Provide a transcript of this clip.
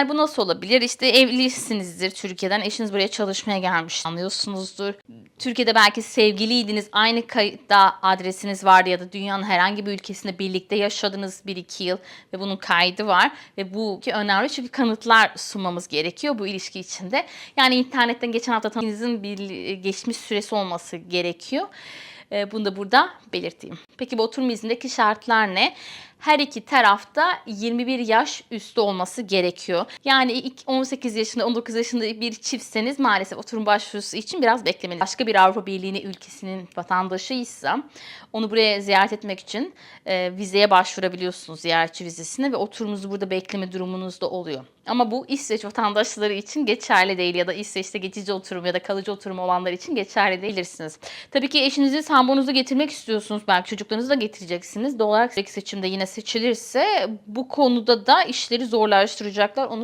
Yani bu nasıl olabilir? İşte evlisinizdir Türkiye'den. Eşiniz buraya çalışmaya gelmiş. Anlıyorsunuzdur. Türkiye'de belki sevgiliydiniz. Aynı kayıtta adresiniz vardı ya da dünyanın herhangi bir ülkesinde birlikte yaşadınız 1-2 yıl ve bunun kaydı var. Ve bu ki önemli çünkü kanıtlar sunmamız gerekiyor bu ilişki içinde. Yani internetten geçen hafta tanıştığınızın bir geçmiş süresi olması gerekiyor. Bunu da burada belirteyim. Peki bu oturma iznindeki şartlar ne? Her iki tarafta 21 yaş üstü olması gerekiyor. Yani ilk 18 yaşında 19 yaşında bir çiftseniz maalesef oturum başvurusu için biraz beklemeniz. Başka bir Avrupa Birliği ülkesinin vatandaşıysa onu buraya ziyaret etmek için e, vizeye başvurabiliyorsunuz ziyaretçi vizesine ve oturumunuzu burada bekleme durumunuz da oluyor. Ama bu İsveç vatandaşları için geçerli değil ya da İsveç'te geçici oturum ya da kalıcı oturum olanlar için geçerli değilirsiniz. Tabii ki eşinizi, sambonuzu getirmek istiyorsunuz. Belki çocuklarınızı da getireceksiniz. Doğal olarak seçimde yine seçilirse bu konuda da işleri zorlaştıracaklar. Onu